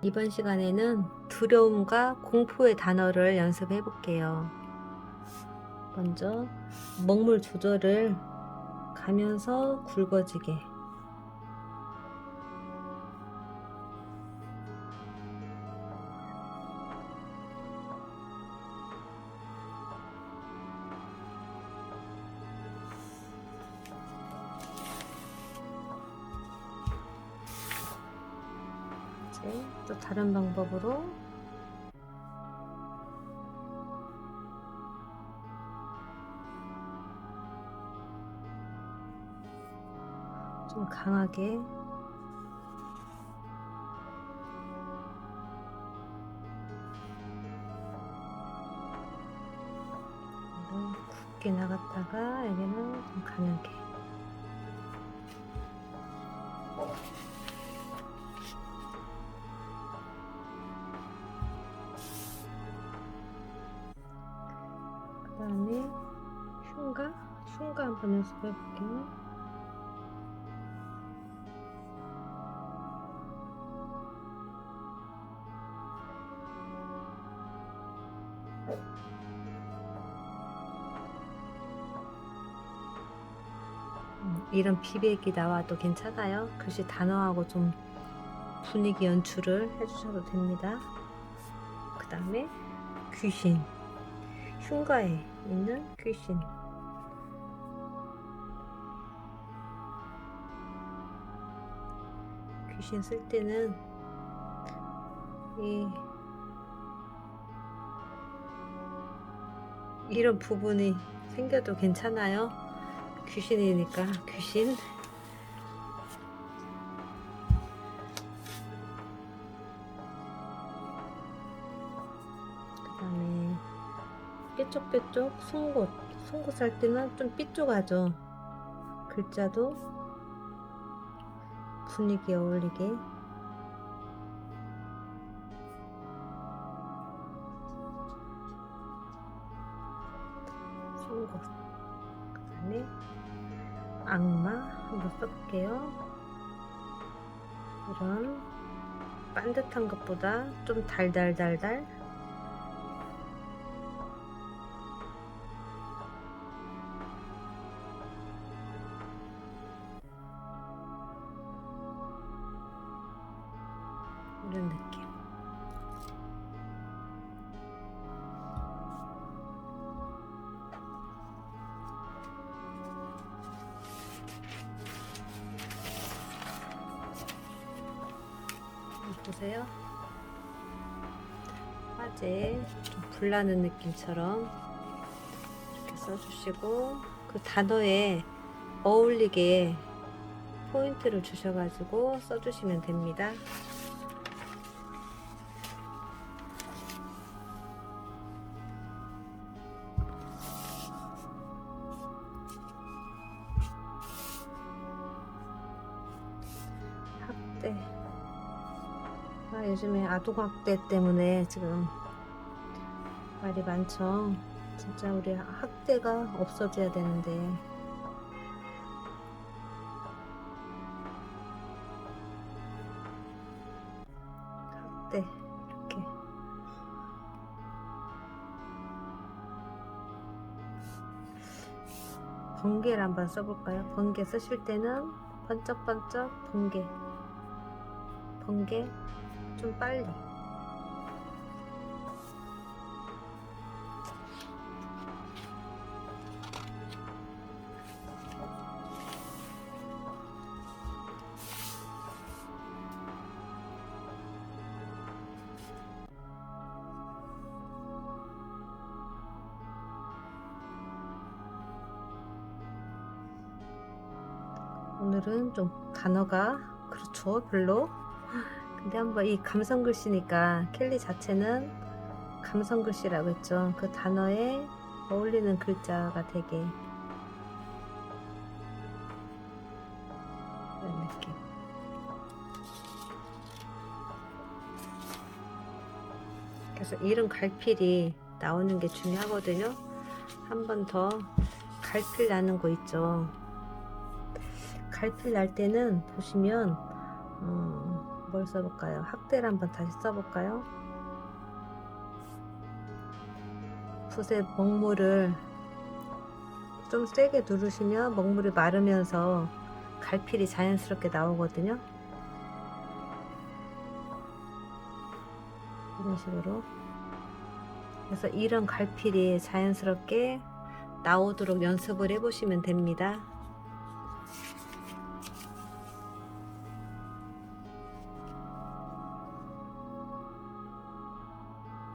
이번 시간에는 두려움과 공포의 단어를 연습해 볼게요. 먼저 먹물 조절을 가면서 굵어지게 이제 또 다른 방법으로. 좀 강하게. 굵게 나갔다가 여기는 좀 가늘게 다음에 흉가? 흉가 한번 연습해 볼게요. 음, 이런 비백이 나와도 괜찮아요. 글씨 단어하고 좀 분위기 연출을 해주셔도 됩니다. 그 다음에 귀신. 흉가에 있는 귀신. 귀신 쓸 때는 이 이런 부분이 생겨도 괜찮아요. 귀신이니까 귀신. 삐쪽삐쪽 송곳 송곳 할 때는 좀 삐쪽하죠 글자도 분위기에 어울리게. 송곳. 그 다음에 악마 한번 써볼게요. 이런 반듯한 것보다 좀 달달달달 보세요. 화재 좀 불나는 느낌처럼 이렇게 써주시고 그 단어에 어울리게 포인트를 주셔가지고 써주시면 됩니다. 학대. 아, 요즘에 아동학대 때문에 지금 말이 많죠. 진짜 우리 학대가 없어져야 되는데. 학대, 이렇게. 번개를 한번 써볼까요? 번개 쓰실 때는 번쩍번쩍 번개. 번개 좀 빨리. 오늘은 좀 단어가 그렇죠 별로 근데 한번 이 감성 글씨니까 켈리 자체는 감성 글씨라고 했죠. 그 단어에 어울리는 글자가 되게 이런 느낌. 그래서 이런 갈필이 나오는 게 중요하거든요. 한 번 더 갈필 나는 거 있죠. 갈필 날 때는 보시면 어, 뭘 써볼까요? 학대를 한번 다시 써볼까요? 붓의 먹물을 좀 세게 누르시면 먹물이 마르면서 갈필이 자연스럽게 나오거든요. 이런 식으로. 그래서 이런 갈필이 자연스럽게 나오도록 연습을 해보시면 됩니다.